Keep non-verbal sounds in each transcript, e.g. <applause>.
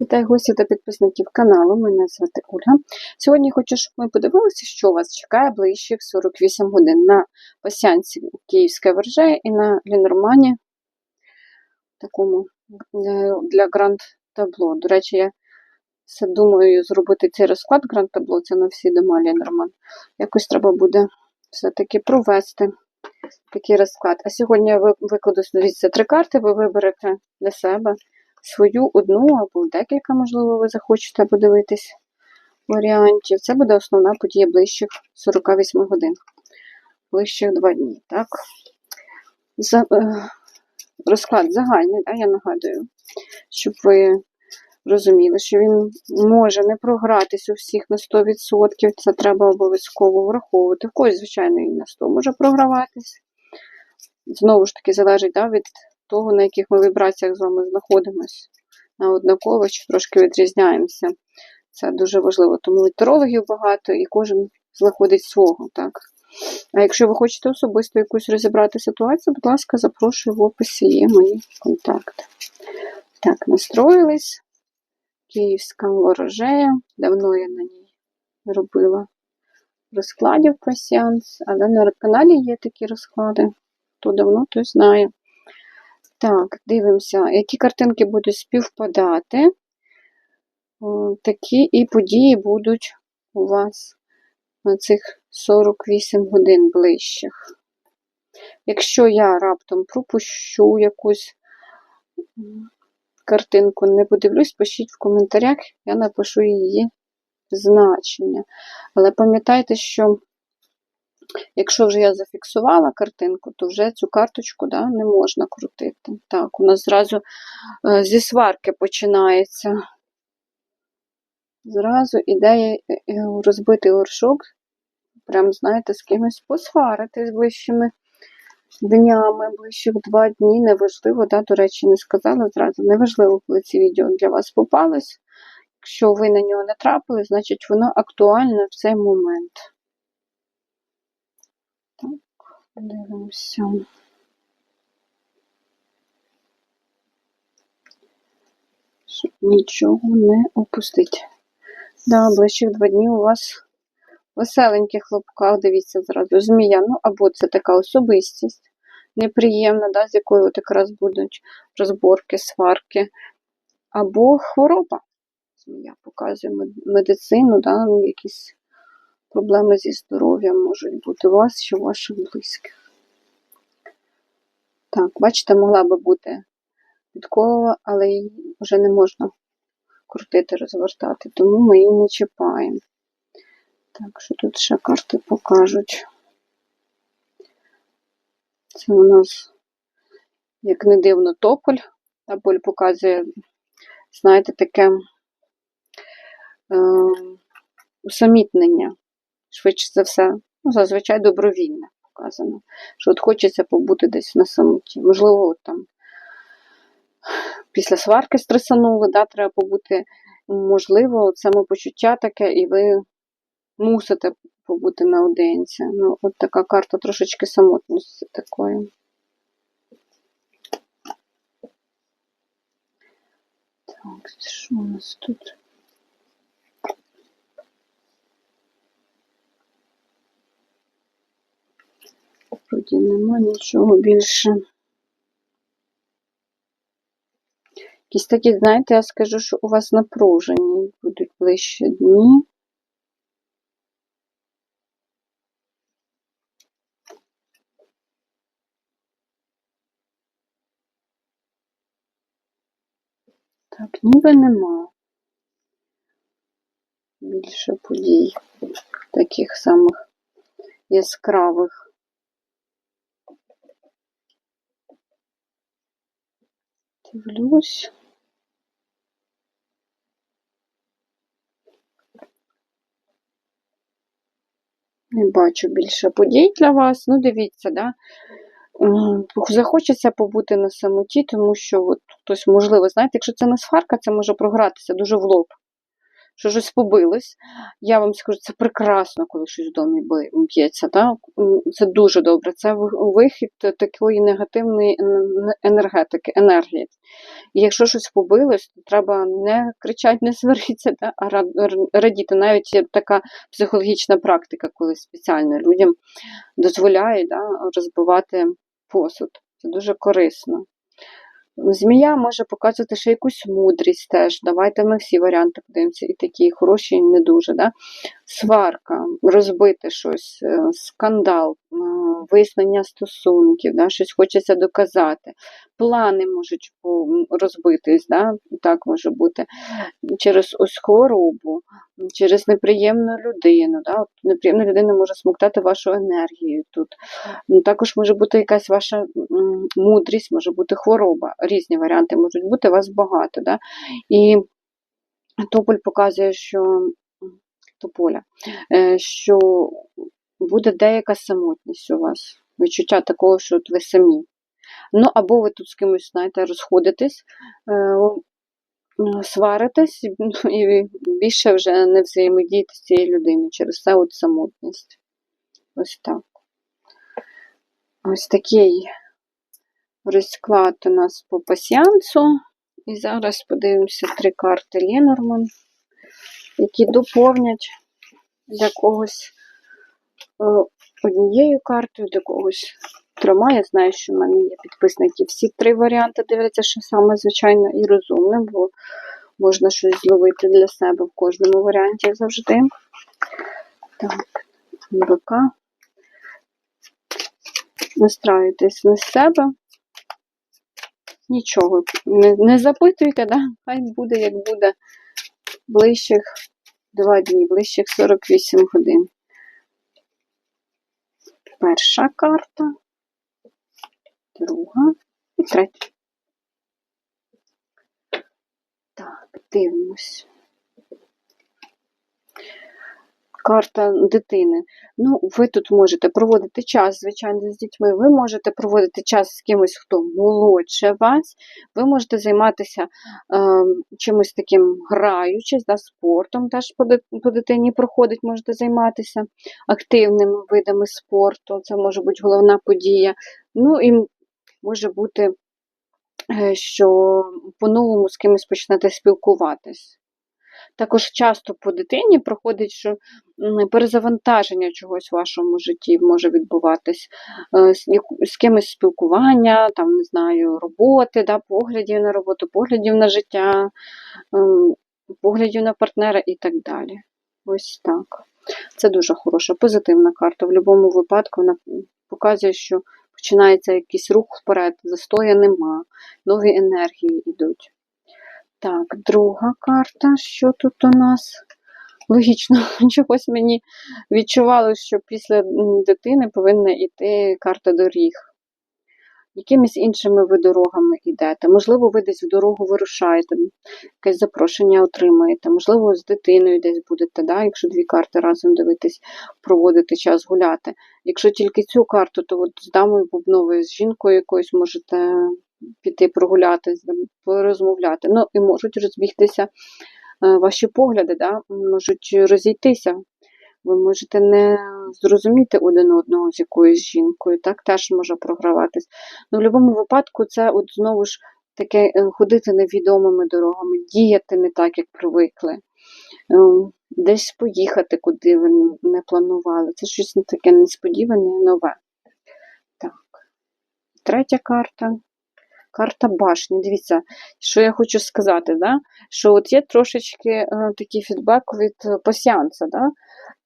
Вітаю гостів та підписників каналу. Мене звати Ольга. Сьогодні хочу, щоб ми подивилися, що вас чекає ближчих 48 годин на пасянці Київська Верже і на Лінормані, такому е, для гранд табло. До речі, я все думаю зробити цей розклад гранд табло, це на всі дома Лінорман. Якось треба буде все-таки провести такий розклад. А сьогодні я ви- викладу три карти, ви виберете для себе свою одну або декілька, можливо, ви захочете подивитись варіантів. Це буде основна подія ближчих 48 годин. Ближчих два дні. Так? За, е, розклад загальний, да, я нагадую, щоб ви розуміли, що він може не програтись у всіх на 100%. Це треба обов'язково враховувати. В когось, звичайно, і на 100 може програватись. Знову ж таки, залежить да, від того, на яких ми вібраціях з вами знаходимося. На однаково чи трошки відрізняємося. Це дуже важливо. Тому і тарологів багато, і кожен знаходить свого. так. А якщо ви хочете особисто якусь розібрати ситуацію, будь ласка, запрошую в описі є мої контакти. Так, настроїлись. Київська ворожея. Давно я на ній робила розкладів пасіанс, але на каналі є такі розклади. Хто давно, той знає. Так, дивимося, які картинки будуть співпадати. Такі і події будуть у вас на цих 48 годин ближчих. Якщо я раптом пропущу якусь картинку, не подивлюсь, пишіть в коментарях, я напишу її значення. Але пам'ятайте, що Якщо вже я зафіксувала картинку, то вже цю карточку да, не можна крутити. Так, у нас зразу е, зі сварки починається. Зразу ідея е, е, розбити горшок, прям, знаєте, з кимось посварити з ближчими днями, ближчих два дні. Неважливо, да, до речі, не сказала зразу. Неважливо, коли це відео для вас попалось. Якщо ви на нього не трапили, значить воно актуальне в цей момент. Дивимося. Щоб нічого не опустити. Да, ближчих два дні у вас веселеньких хлопках, дивіться зразу, змія. Ну, або це така особистість неприємна, да, з якою от якраз будуть розборки, сварки, або хвороба. Змія показує медицину, да, якісь проблеми зі здоров'ям можуть бути у вас чи у ваших близьких. Так, бачите, могла би бути підкова, але її вже не можна крутити, розвертати, тому ми її не чіпаємо. Так, що тут ще карти покажуть. Це у нас, як не дивно, тополь. Тополь показує, знаєте, таке е, усамітнення. Швидше за все, ну, зазвичай добровільне показано. Що от хочеться побути десь на самоті. Можливо, от там після сварки стресанули, да, треба побути, можливо, от самопочуття таке, і ви мусите побути наодинці. Ну, от така карта трошечки самотності такої. Так, що у нас тут? Вроді нема нічого більше. Якісь такі, знаєте, я скажу, що у вас напружені будуть ближчі дні. Так, ніби нема. Більше подій таких самих яскравих. Дивлюсь. Не бачу більше подій для вас. Ну, дивіться, да? Захочеться побути на самоті, тому що от хтось, можливо, знаєте, якщо це не сварка, це може програтися дуже в лоб. Що щось побилось. Я вам скажу, це прекрасно, коли щось в домі б'ється. Це дуже добре. Це вихід такої негативної енергетики, енергії. І якщо щось побилось, то треба не кричати, не сваритися, да? а радіти. Навіть є така психологічна практика, коли спеціально людям дозволяють да, розбивати посуд. Це дуже корисно. Змія може показувати ще якусь мудрість теж. Давайте ми всі варіанти подивимося, і такі хороші, і не дуже. Да? Сварка, розбити щось, е, скандал, е, вияснення стосунків, да? щось хочеться доказати. Плани можуть розбитись, да? так може бути. Через ось хворобу, через неприємну людину. Да? От неприємна людина може смоктати вашу енергію тут. Ну, Також може бути якась ваша мудрість, може бути хвороба. Різні варіанти можуть бути, вас багато. Да? І Тополь показує, що Тополя, е, що буде деяка самотність у вас. Відчуття такого, що от ви самі. Ну, або ви тут з кимось, знаєте, розходитесь, е, сваритесь ну, і більше вже не взаємодієте з цією людиною через це от самотність. Ось так. Ось такий розклад у нас по пасіансу. І зараз подивимося три карти Ленорман, які доповнять для когось е, однією картою, для когось трьома. Я знаю, що в мене є підписники. Всі три варіанти дивляться, що саме, звичайно, і розумним, бо можна щось зловити для себе в кожному варіанті завжди. Так, МВК. Настраюйтесь на себе. Нічого, не, не запитуйте, да? хай буде, як буде. Ближчих два дні, ближчих 48 годин. Перша карта, друга і третя. Так, дивимось. Карта дитини. Ну, ви тут можете проводити час, звичайно, з дітьми. Ви можете проводити час з кимось, хто молодше вас. Ви можете займатися е, чимось таким граючись, да, спортом теж по, дитині проходить, можете займатися активними видами спорту. Це може бути головна подія. Ну і може бути, е, що по-новому з кимось почнете спілкуватись. Також часто по дитині проходить, що перезавантаження чогось в вашому житті може відбуватись, Е, з, кимось спілкування, там, не знаю, роботи, да, поглядів на роботу, поглядів на життя, ем, поглядів на партнера і так далі. Ось так. Це дуже хороша, позитивна карта. В будь-якому випадку вона показує, що починається якийсь рух вперед, застоя нема, нові енергії йдуть. Так, друга карта. Що тут у нас? Логічно, <laughs> чогось мені відчувалося, що після дитини повинна йти карта доріг. Якимись іншими ви дорогами йдете. Можливо, ви десь в дорогу вирушаєте, якесь запрошення отримаєте, можливо, з дитиною десь будете, да? якщо дві карти разом дивитись, проводити час гуляти. Якщо тільки цю карту, то от з дамою бубновою, з жінкою якоюсь можете піти прогулятись, там, порозмовляти. Ну, і можуть розбігтися е, ваші погляди, да? можуть розійтися. Ви можете не зрозуміти один одного з якоюсь жінкою, так теж може програватись. Ну, в будь-якому випадку, це от знову ж таке ходити невідомими дорогами, діяти не так, як привикли, е, десь поїхати, куди ви не планували. Це щось таке несподіване, нове. Так. Третя карта. Карта башні. Дивіться, що я хочу сказати, да? що от є трошечки е, такий фідбек від е, пасіанса. Да?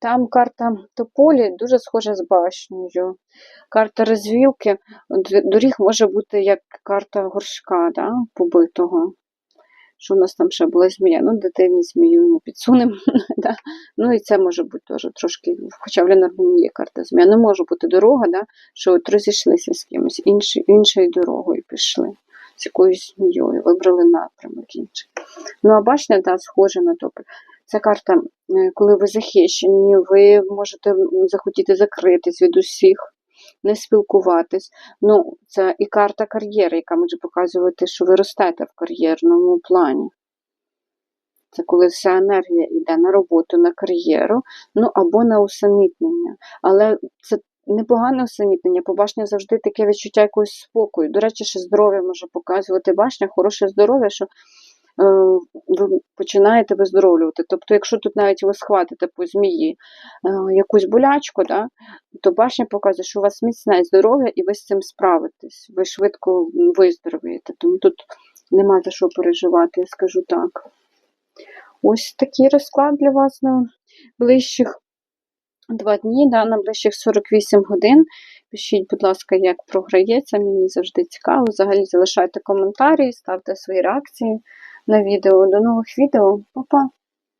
Там карта тополі дуже схожа з башнею. Карта розвілки, доріг може бути як карта горшка, да? побитого. Що у нас там ще була змія? Ну, дитині змію не підсунемо. <laughs> да? Ну і це може бути теж трошки, хоча в Ленормані є карта змія. Не може бути дорога, да? що от розійшлися з кимось, інші, іншою дорогою пішли, з якоюсь змією, вибрали напрямок інший. Ну, а башня, да, схожа на тополь. Це карта, е, коли ви захищені, ви можете захотіти закритись від усіх, не спілкуватись. Ну, це і карта кар'єри, яка може показувати, що ви ростете в кар'єрному плані. Це коли вся енергія йде на роботу, на кар'єру, ну або на усамітнення. Але це непогане усамітнення, бо башня завжди таке відчуття якогось спокою. До речі, ще здоров'я може показувати башня, хороше здоров'я, що ви починаєте виздоровлювати. Тобто, якщо тут навіть ви схватите по змії е, якусь болячку, да, то башня показує, що у вас міцне здоров'я і ви з цим справитесь. Ви швидко виздоровієте. Тому тут нема за що переживати, я скажу так. Ось такий розклад для вас на ближчих два дні, да, на ближчих 48 годин. Пишіть, будь ласка, як програється, мені завжди цікаво. Взагалі залишайте коментарі, ставте свої реакції на відео. До нових відео. Па-па!